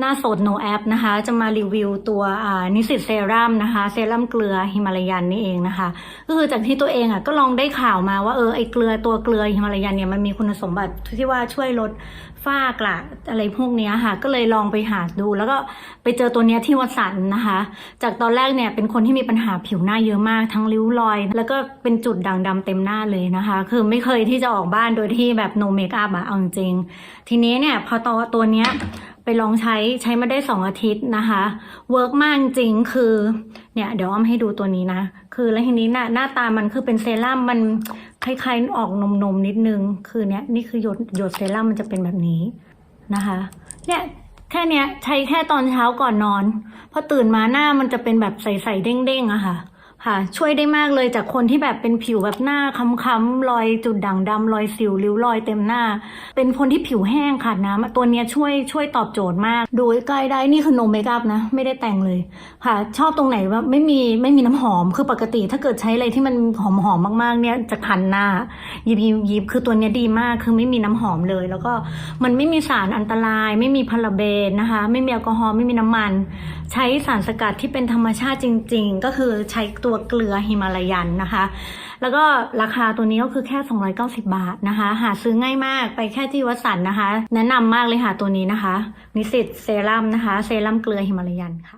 หน้าสด no app นะคะ จะมารีวิวตัวนิสิตเซรั่มนะคะ เซรั่มเกลือฮิมาลายันนี่เองนะคะ ก็คือจากที่ตัวเองอะก็ลองได้ข่าวมาว่าเออไอเกลือตัวเกลือฮิมาลายันเนี่ยมันมีคุณสมบัติที่ว่าช่วยลดฝ้ากระอะไรพวกนี้ค่ะ ก็เลยลองไปหาดู แล้วก็ไปเจอตัวเนี้ยที่วัดสันนะคะ จากตอนแรกเนี่ยเป็นคนที่มีปัญหาผิวหน้าเยอะมากทั้งริ้วรอย แล้วก็เป็นจุดด่างดำเต็มหน้าเลยนะคะ คือไม่เคยที่จะออกบ้านโดยที่แบบ no make up อะเอาจริงทีนี้เนี่ยพอตัวตัวเนี้ย ไปลองใช้ใช้มาได้สองอาทิตย์นะคะเวิร์กมากจริงคือเนี่ยเดี๋ยวอ้อมให้ดูตัวนี้นะ คือแล้วทีนี้น่ะหน้าตามันคือเป็นเซรั่มมันคล้ายๆออกนมๆนิดนึง คือเนี่ยนี่คือหยดหยดเซรั่มมันจะเป็นแบบนี้นะคะ เนี่ยแค่เนี้ยใช้แค่ตอนเช้าก่อนนอน พอตื่นมาหน้ามันจะเป็นแบบใสๆเด้งๆอะค่ะ ค่ะ ช่วยได้มากเลยจากคนที่แบบเป็นผิวแบบหน้าค้ำๆรอยจุดด่างดำรอยสิวริ้วรอยเต็มหน้า เป็นคนที่ผิวแห้งขาดน้ำตัวเนี้ยช่วยช่วยตอบโจทย์มาก ดูใกล้ได้นี่คือโนเมคอัพนะ ไม่ได้แต่งเลยค่ะ ชอบตรงไหนว่าไม่มีไม่มีน้ำหอมคือปกติถ้าเกิดใช้อะไรที่มันหอมๆมากๆ เนี่ยจะคันหน้ายิบยิบยิบคือตัวเนี้ยดีมากคือไม่มีน้ำหอมเลย แล้วก็มันไม่มีสารอันตราย ไม่มีพาราเบนนะคะ ไม่มีแอลกอฮอล์ไม่มีน้ำมัน ใช้สารสกัดที่เป็นธรรมชาติจริง ๆ ก็คือใช้ตัวัวเกลือฮิมาลายันนะคะ แล้วก็ราคาตัวนี้ก็คือแค่ 290 บาทนะคะ หาซื้อง่ายมากไปแค่ที่วัสันนะคะ แนะนำมากเลยค่ะตัวนี้นะคะ นิสิตเซรั่มนะคะ เซรั่มเกลือฮิมาลายันค่ะ